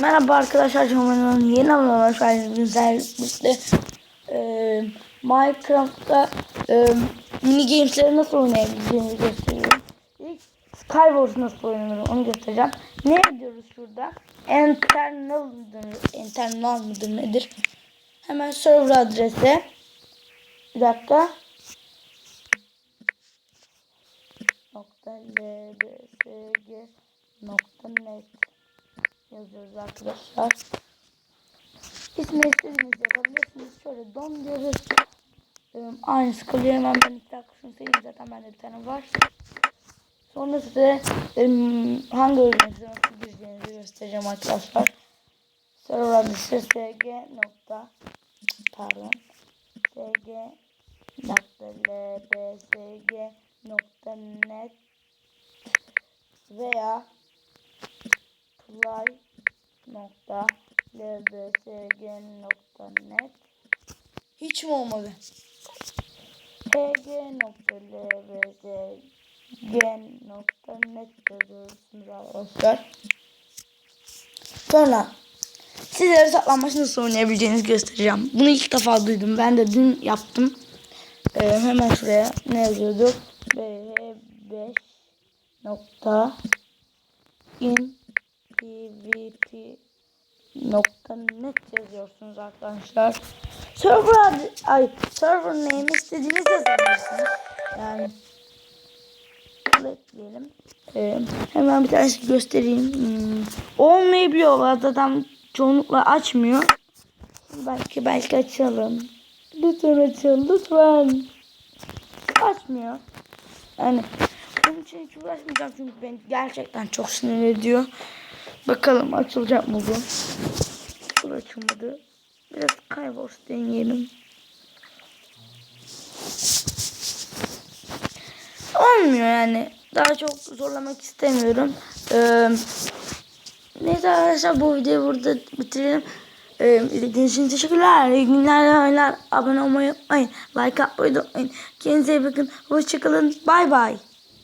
Merhaba arkadaşlar, Cumhurbaşkanı'nın yeni geldiniz. Güzellikle e, Minecraft'ta e, mini gamesleri nasıl oynayabileceğinizi gösteriyorum. İlk Skywars nasıl oynanır onu göstereceğim. Ne diyoruz şurada? Internal mıdır, internal mıdır nedir? Hemen server adresi. Bir dakika. nokta lbsg nokta yazıyoruz arkadaşlar. İsmi istediğiniz yapabilirsiniz. Şöyle don diyoruz. Ee, aynısı kalıyor. Hemen ben iki dakika şunu sileyim. Zaten bende bir tane var. Sonra size e, hangi oyuncuya nasıl gireceğinizi göstereceğim arkadaşlar. Server adresi sg nokta pardon sg nokta lbsg nokta net veya play nokta lbsg nokta net hiç mi olmadı? pg nokta lbsg nokta net yazıyorsunuz arkadaşlar. Sonra sizlere saklanmaç nasıl oynayabileceğinizi göstereceğim. Bunu ilk defa duydum. Ben de dün yaptım. Ee, hemen şuraya ne yazıyorduk? BH5 nokta in pvp nokta net yazıyorsunuz arkadaşlar. Server adı, ay server name istediğiniz yazabilirsiniz. Yani bekleyelim. Ee, hemen bir tanesi göstereyim. Hmm, olmayabiliyor. Bazı adam çoğunlukla açmıyor. Belki belki açalım. Lütfen açın lütfen. Açmıyor. Yani bunun için hiç uğraşmayacağım çünkü beni gerçekten çok sinir ediyor. Bakalım açılacak mı bu? Bu açılmadı. Biraz Skywars deneyelim. Olmuyor yani. Daha çok zorlamak istemiyorum. Ee, neyse arkadaşlar bu videoyu burada bitirelim. Ee, izlediğiniz için teşekkürler. İyi günler, oyunlar. Abone olmayı unutmayın. Like atmayı unutmayın. Kendinize iyi bakın. Hoşçakalın. Bay bay.